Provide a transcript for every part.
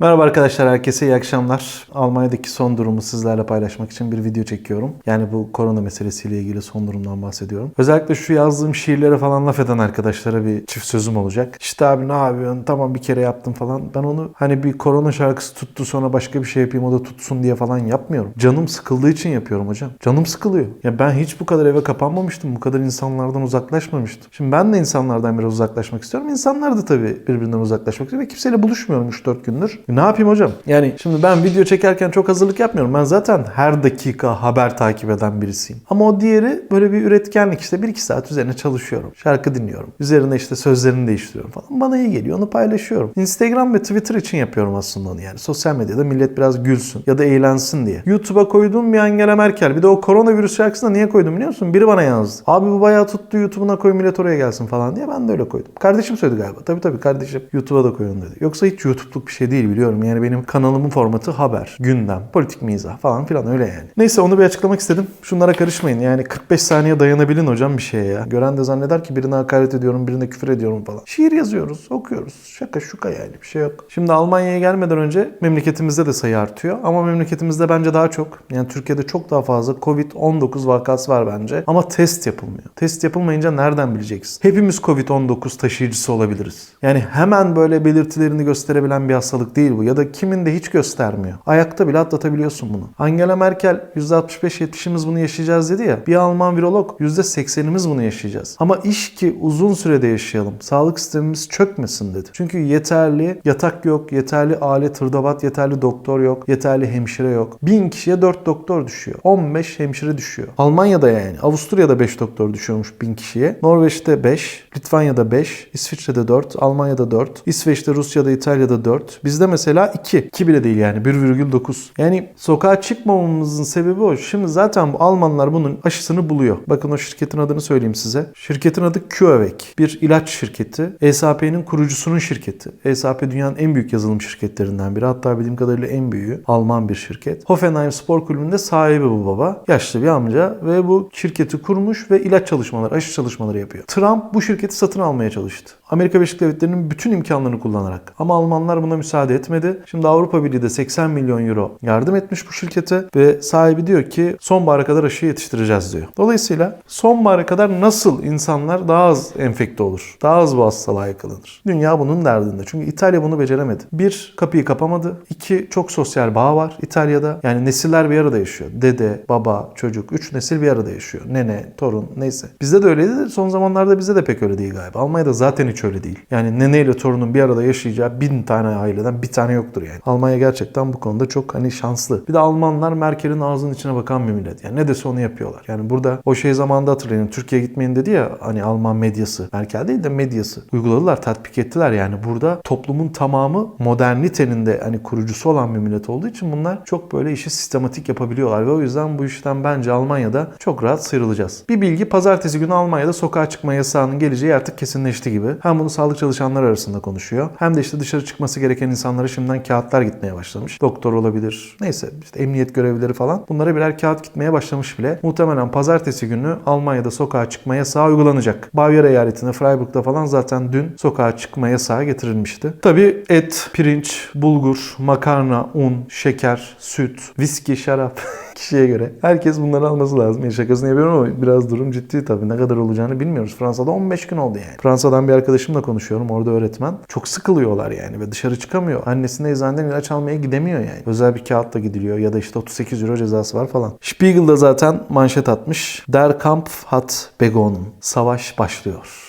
Merhaba arkadaşlar, herkese iyi akşamlar. Almanya'daki son durumu sizlerle paylaşmak için bir video çekiyorum. Yani bu korona meselesiyle ilgili son durumdan bahsediyorum. Özellikle şu yazdığım şiirlere falan laf eden arkadaşlara bir çift sözüm olacak. İşte abi ne yapıyorsun? Tamam bir kere yaptım falan. Ben onu hani bir korona şarkısı tuttu sonra başka bir şey yapayım o da tutsun diye falan yapmıyorum. Canım sıkıldığı için yapıyorum hocam. Canım sıkılıyor. Ya ben hiç bu kadar eve kapanmamıştım. Bu kadar insanlardan uzaklaşmamıştım. Şimdi ben de insanlardan biraz uzaklaşmak istiyorum. İnsanlar da tabii birbirinden uzaklaşmak istiyor ve kimseyle buluşmuyorum 3-4 gündür. Ne yapayım hocam? Yani şimdi ben video çekerken çok hazırlık yapmıyorum. Ben zaten her dakika haber takip eden birisiyim. Ama o diğeri böyle bir üretkenlik işte 1-2 saat üzerine çalışıyorum. Şarkı dinliyorum. Üzerine işte sözlerini değiştiriyorum falan. Bana iyi geliyor onu paylaşıyorum. Instagram ve Twitter için yapıyorum aslında onu yani. Sosyal medyada millet biraz gülsün ya da eğlensin diye. YouTube'a koyduğum bir Angela Merkel. Bir de o koronavirüs şarkısını niye koydum biliyor musun? Biri bana yazdı. Abi bu bayağı tuttu YouTube'una koy millet oraya gelsin falan diye. Ben de öyle koydum. Kardeşim söyledi galiba. Tabii tabii kardeşim YouTube'a da koyun dedi. Yoksa hiç YouTube'luk bir şey değil biliyorum. Yani benim kanalımın formatı haber, gündem, politik mizah falan filan öyle yani. Neyse onu bir açıklamak istedim. Şunlara karışmayın. Yani 45 saniye dayanabilin hocam bir şeye ya. Gören de zanneder ki birine hakaret ediyorum, birine küfür ediyorum falan. Şiir yazıyoruz, okuyoruz. Şaka şuka yani bir şey yok. Şimdi Almanya'ya gelmeden önce memleketimizde de sayı artıyor. Ama memleketimizde bence daha çok. Yani Türkiye'de çok daha fazla Covid-19 vakası var bence. Ama test yapılmıyor. Test yapılmayınca nereden bileceksin? Hepimiz Covid-19 taşıyıcısı olabiliriz. Yani hemen böyle belirtilerini gösterebilen bir hastalık değil bu. Ya da kimin de hiç göstermiyor. Ayakta bile atlatabiliyorsun bunu. Angela Merkel %65-70'imiz bunu yaşayacağız dedi ya. Bir Alman virolog %80'imiz bunu yaşayacağız. Ama iş ki uzun sürede yaşayalım. Sağlık sistemimiz çökmesin dedi. Çünkü yeterli yatak yok, yeterli alet hırdavat, yeterli doktor yok, yeterli hemşire yok. 1000 kişiye 4 doktor düşüyor. 15 hemşire düşüyor. Almanya'da yani. Avusturya'da 5 doktor düşüyormuş 1000 kişiye. Norveç'te 5, Litvanya'da 5, İsviçre'de 4, Almanya'da 4, İsveç'te, Rusya'da, İtalya'da 4. Bizde mesela 2. 2 bile değil yani 1,9. Yani sokağa çıkmamamızın sebebi o. Şimdi zaten bu Almanlar bunun aşısını buluyor. Bakın o şirketin adını söyleyeyim size. Şirketin adı CureVac. Bir ilaç şirketi. ESAP'nin kurucusunun şirketi. ESAP dünyanın en büyük yazılım şirketlerinden biri. Hatta bildiğim kadarıyla en büyüğü. Alman bir şirket. Hoffenheim Spor Kulübü'nde sahibi bu baba. Yaşlı bir amca ve bu şirketi kurmuş ve ilaç çalışmaları, aşı çalışmaları yapıyor. Trump bu şirketi satın almaya çalıştı. Amerika Birleşik Devletleri'nin bütün imkanlarını kullanarak. Ama Almanlar buna müsaade etmedi. Şimdi Avrupa Birliği de 80 milyon euro yardım etmiş bu şirkete ve sahibi diyor ki sonbahara kadar aşı yetiştireceğiz diyor. Dolayısıyla sonbahara kadar nasıl insanlar daha az enfekte olur? Daha az bu hastalığa yakalanır? Dünya bunun derdinde. Çünkü İtalya bunu beceremedi. Bir, kapıyı kapamadı. İki, çok sosyal bağ var İtalya'da. Yani nesiller bir arada yaşıyor. Dede, baba, çocuk. Üç nesil bir arada yaşıyor. Nene, torun neyse. Bizde de öyleydi son zamanlarda bizde de pek öyle değil galiba. Almanya'da zaten hiç öyle değil. Yani nene ile torunun bir arada yaşayacağı bin tane aileden bir tane yoktur yani. Almanya gerçekten bu konuda çok hani şanslı. Bir de Almanlar Merkel'in ağzının içine bakan bir millet. Yani ne dese onu yapıyorlar. Yani burada o şey zamanında hatırlayın. Türkiye'ye gitmeyin dedi ya hani Alman medyası. Merkel değil de medyası. Uyguladılar, tatbik ettiler. Yani burada toplumun tamamı modernitenin de hani kurucusu olan bir millet olduğu için bunlar çok böyle işi sistematik yapabiliyorlar. Ve o yüzden bu işten bence Almanya'da çok rahat sıyrılacağız. Bir bilgi pazartesi günü Almanya'da sokağa çıkma yasağının geleceği artık kesinleşti gibi. Hem bunu sağlık çalışanları arasında konuşuyor. Hem de işte dışarı çıkması gereken insanlara şimdiden kağıtlar gitmeye başlamış. Doktor olabilir. Neyse işte emniyet görevlileri falan. Bunlara birer kağıt gitmeye başlamış bile. Muhtemelen pazartesi günü Almanya'da sokağa çıkma yasağı uygulanacak. Bavyera eyaletinde Freiburg'da falan zaten dün sokağa çıkma yasağı getirilmişti. Tabii et, pirinç, bulgur, makarna, un, şeker, süt, viski, şarap kişiye göre. Herkes bunları alması lazım. Ya şakasını yapıyorum ama biraz durum ciddi tabii. Ne kadar olacağını bilmiyoruz. Fransa'da 15 gün oldu yani. Fransa'dan bir arkadaşımla konuşuyorum. Orada öğretmen. Çok sıkılıyorlar yani ve dışarı çıkamıyor. Annesinin eczaneden ilaç almaya gidemiyor yani. Özel bir kağıtla gidiliyor ya da işte 38 euro cezası var falan. Spiegel'da zaten manşet atmış. Der Kampf hat begonnen. Savaş başlıyor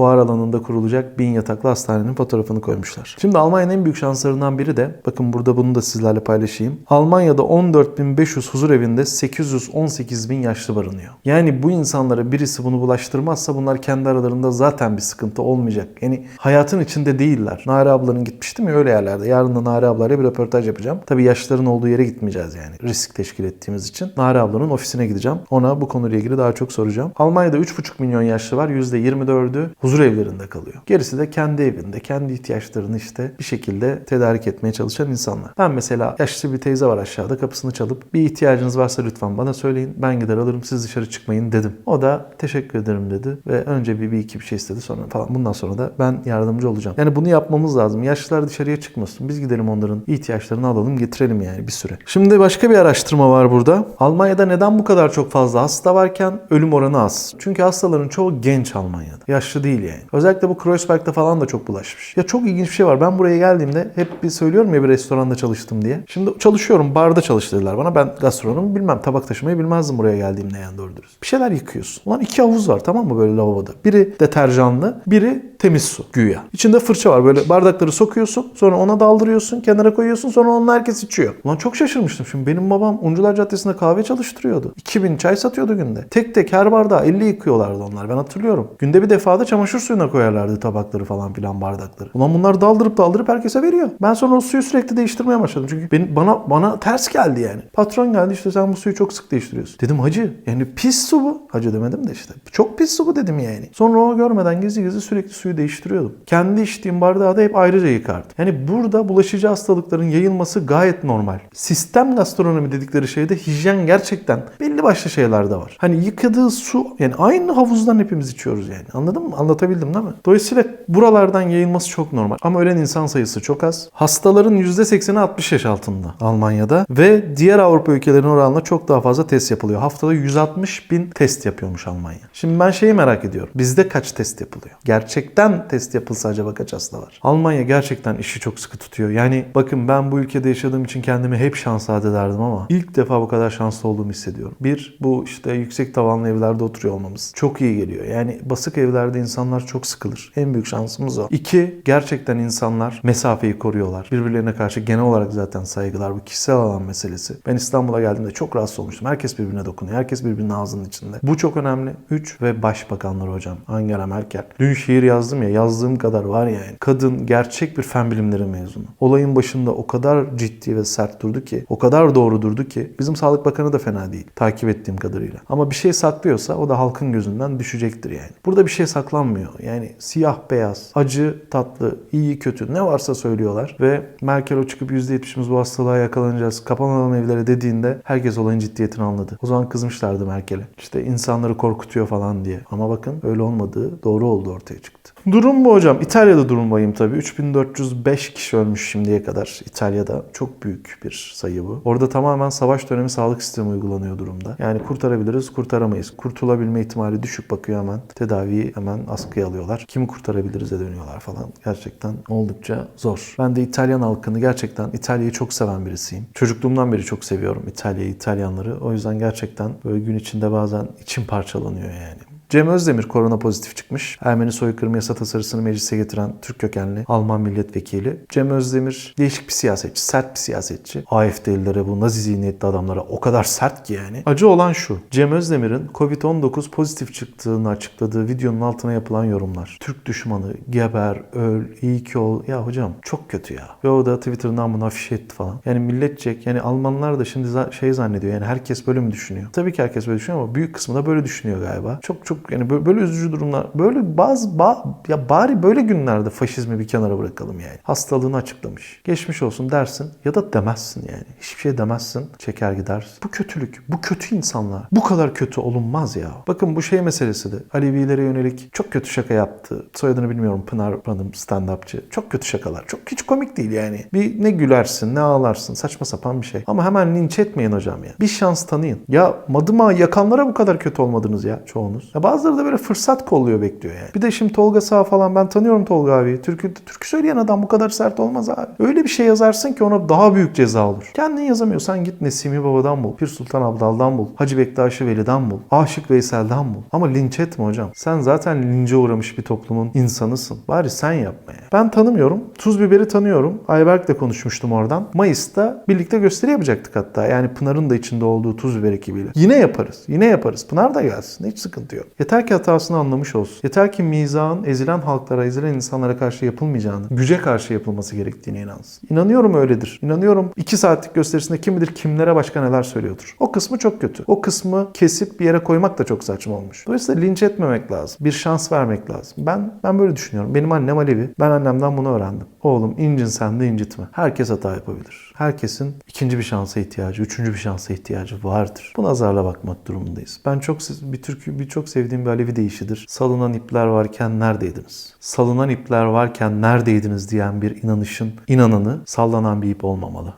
fuar alanında kurulacak bin yataklı hastanenin fotoğrafını koymuşlar. Şimdi Almanya'nın en büyük şanslarından biri de bakın burada bunu da sizlerle paylaşayım. Almanya'da 14.500 huzur evinde 818.000 yaşlı barınıyor. Yani bu insanlara birisi bunu bulaştırmazsa bunlar kendi aralarında zaten bir sıkıntı olmayacak. Yani hayatın içinde değiller. Nare ablanın gitmiştim ya öyle yerlerde. Yarın da Nare ablayla bir röportaj yapacağım. Tabii yaşların olduğu yere gitmeyeceğiz yani. Risk teşkil ettiğimiz için. Nare ablanın ofisine gideceğim. Ona bu konuyla ilgili daha çok soracağım. Almanya'da 3,5 milyon yaşlı var. %24'ü huzur huzur evlerinde kalıyor. Gerisi de kendi evinde, kendi ihtiyaçlarını işte bir şekilde tedarik etmeye çalışan insanlar. Ben mesela yaşlı bir teyze var aşağıda kapısını çalıp bir ihtiyacınız varsa lütfen bana söyleyin. Ben gider alırım siz dışarı çıkmayın dedim. O da teşekkür ederim dedi ve önce bir, bir iki bir şey istedi sonra falan. Bundan sonra da ben yardımcı olacağım. Yani bunu yapmamız lazım. Yaşlılar dışarıya çıkmasın. Biz gidelim onların ihtiyaçlarını alalım getirelim yani bir süre. Şimdi başka bir araştırma var burada. Almanya'da neden bu kadar çok fazla hasta varken ölüm oranı az? Çünkü hastaların çoğu genç Almanya'da. Yaşlı değil yani. Özellikle bu Kreuzberg'de falan da çok bulaşmış. Ya çok ilginç bir şey var. Ben buraya geldiğimde hep bir söylüyorum ya bir restoranda çalıştım diye. Şimdi çalışıyorum. Barda çalıştırdılar bana. Ben gastronomu bilmem. Tabak taşımayı bilmezdim buraya geldiğimde yani doğru dürüst. Bir şeyler yıkıyorsun. Ulan iki havuz var tamam mı böyle lavaboda. Biri deterjanlı, biri temiz su güya. İçinde fırça var. Böyle bardakları sokuyorsun. Sonra ona daldırıyorsun. Kenara koyuyorsun. Sonra onu herkes içiyor. Ulan çok şaşırmıştım. Şimdi benim babam Uncular Caddesi'nde kahve çalıştırıyordu. 2000 çay satıyordu günde. Tek tek her bardağı 50 yıkıyorlardı onlar. Ben hatırlıyorum. Günde bir defa da çamaşır suyuna koyarlardı tabakları falan filan bardakları. Ulan bunlar daldırıp daldırıp herkese veriyor. Ben sonra o suyu sürekli değiştirmeye başladım. Çünkü benim, bana bana ters geldi yani. Patron geldi işte sen bu suyu çok sık değiştiriyorsun. Dedim hacı yani pis su bu. Hacı demedim de işte. Çok pis su bu dedim yani. Sonra o görmeden gizli gizli sürekli suyu değiştiriyordum. Kendi içtiğim bardağı da hep ayrıca yıkardım. Yani burada bulaşıcı hastalıkların yayılması gayet normal. Sistem gastronomi dedikleri şeyde hijyen gerçekten belli başlı şeyler de var. Hani yıkadığı su yani aynı havuzdan hepimiz içiyoruz yani. Anladın mı? Anlatabildim değil mi? Dolayısıyla buralardan yayılması çok normal. Ama ölen insan sayısı çok az. Hastaların %80'i 60 yaş altında Almanya'da ve diğer Avrupa ülkelerinin oranla çok daha fazla test yapılıyor. Haftada 160 bin test yapıyormuş Almanya. Şimdi ben şeyi merak ediyorum. Bizde kaç test yapılıyor? Gerçekten test yapılsa acaba kaç hasta var? Almanya gerçekten işi çok sıkı tutuyor. Yani bakın ben bu ülkede yaşadığım için kendimi hep şanslı ederdim ama ilk defa bu kadar şanslı olduğumu hissediyorum. Bir, bu işte yüksek tavanlı evlerde oturuyor olmamız çok iyi geliyor. Yani basık evlerde insanlar çok sıkılır. En büyük şansımız o. İki, gerçekten insanlar mesafeyi koruyorlar. Birbirlerine karşı genel olarak zaten saygılar. Bu kişisel alan meselesi. Ben İstanbul'a geldiğimde çok rahatsız olmuştum. Herkes birbirine dokunuyor. Herkes birbirinin ağzının içinde. Bu çok önemli. Üç ve başbakanlar hocam. Angela Merkel. Dün şiir yazdım ya. Yazdığım kadar var ya yani. Kadın gerçek bir fen bilimleri mezunu. Olayın başında o kadar ciddi ve sert durdu ki, o kadar doğru durdu ki bizim Sağlık Bakanı da fena değil. Takip ettiğim kadarıyla. Ama bir şey saklıyorsa o da halkın gözünden düşecektir yani. Burada bir şey saklanmıyor. Yani siyah beyaz, acı tatlı, iyi kötü ne varsa söylüyorlar ve Merkel o çıkıp %70'imiz bu hastalığa yakalanacağız, kapanalım evlere dediğinde herkes olayın ciddiyetini anladı. O zaman kızmışlardı Merkel'e. İşte insanları korkutuyor falan diye. Ama bakın öyle olmadığı doğru oldu ortaya çıktı. Durum bu hocam. İtalya'da durum vahim tabii. 3405 kişi ölmüş şimdiye kadar İtalya'da. Çok büyük bir sayı bu. Orada tamamen savaş dönemi sağlık sistemi uygulanıyor durumda. Yani kurtarabiliriz, kurtaramayız. Kurtulabilme ihtimali düşük bakıyor hemen. Tedaviyi hemen askıya alıyorlar. Kimi kurtarabiliriz de dönüyorlar falan. Gerçekten oldukça zor. Ben de İtalyan halkını gerçekten İtalya'yı çok seven birisiyim. Çocukluğumdan beri çok seviyorum İtalya'yı, İtalyanları. O yüzden gerçekten böyle gün içinde bazen içim parçalanıyor yani. Cem Özdemir korona pozitif çıkmış. Ermeni soykırımı yasa tasarısını meclise getiren Türk kökenli Alman milletvekili. Cem Özdemir değişik bir siyasetçi, sert bir siyasetçi. AFD'lilere bu nazi zihniyetli adamlara o kadar sert ki yani. Acı olan şu. Cem Özdemir'in Covid-19 pozitif çıktığını açıkladığı videonun altına yapılan yorumlar. Türk düşmanı, geber, öl, iyi ki ol. Ya hocam çok kötü ya. Ve o da Twitter'dan bunu afişe etti falan. Yani milletçek yani Almanlar da şimdi şey zannediyor yani herkes böyle mi düşünüyor? Tabii ki herkes böyle düşünüyor ama büyük kısmı da böyle düşünüyor galiba. Çok çok yani böyle, böyle üzücü durumlar. Böyle bazı ba- ya bari böyle günlerde faşizmi bir kenara bırakalım yani. Hastalığını açıklamış. Geçmiş olsun dersin ya da demezsin yani. Hiçbir şey demezsin. Çeker gidersin. Bu kötülük. Bu kötü insanlar. Bu kadar kötü olunmaz ya. Bakın bu şey meselesi de. Alevilere yönelik çok kötü şaka yaptı. Soyadını bilmiyorum Pınar Hanım stand-upçı. Çok kötü şakalar. Çok hiç komik değil yani. Bir ne gülersin ne ağlarsın. Saçma sapan bir şey. Ama hemen linç etmeyin hocam ya. Bir şans tanıyın. Ya Madıma yakanlara bu kadar kötü olmadınız ya çoğunuz. Ya bazıları da böyle fırsat kolluyor bekliyor yani. Bir de şimdi Tolga Sağ falan ben tanıyorum Tolga abi. Türkü, türkü söyleyen adam bu kadar sert olmaz abi. Öyle bir şey yazarsın ki ona daha büyük ceza olur. Kendin yazamıyorsan git Nesimi Baba'dan bul. Pir Sultan Abdal'dan bul. Hacı Bektaşi Veli'den bul. Aşık Veysel'den bul. Ama linç etme hocam. Sen zaten lince uğramış bir toplumun insanısın. Bari sen yapma ya. Ben tanımıyorum. Tuz Biber'i tanıyorum. Ayberk'le konuşmuştum oradan. Mayıs'ta birlikte gösteri yapacaktık hatta. Yani Pınar'ın da içinde olduğu Tuz Biber ekibiyle. Yine yaparız. Yine yaparız. Pınar da gelsin. Hiç sıkıntı yok. Yeter ki hatasını anlamış olsun. Yeter ki mizahın ezilen halklara, ezilen insanlara karşı yapılmayacağını, güce karşı yapılması gerektiğine inansın. İnanıyorum öyledir. İnanıyorum 2 saatlik gösterisinde kim bilir kimlere başka neler söylüyordur. O kısmı çok kötü. O kısmı kesip bir yere koymak da çok saçma olmuş. Dolayısıyla linç etmemek lazım. Bir şans vermek lazım. Ben ben böyle düşünüyorum. Benim annem Alevi. Ben annemden bunu öğrendim. Oğlum incin sen de incitme. Herkes hata yapabilir. Herkesin ikinci bir şansa ihtiyacı, üçüncü bir şansa ihtiyacı vardır. Bu nazarla bakmak durumundayız. Ben çok bir türkü, bir çok sevdiğim bir Alevi deyişidir. Salınan ipler varken neredeydiniz? Salınan ipler varken neredeydiniz diyen bir inanışın inananı sallanan bir ip olmamalı.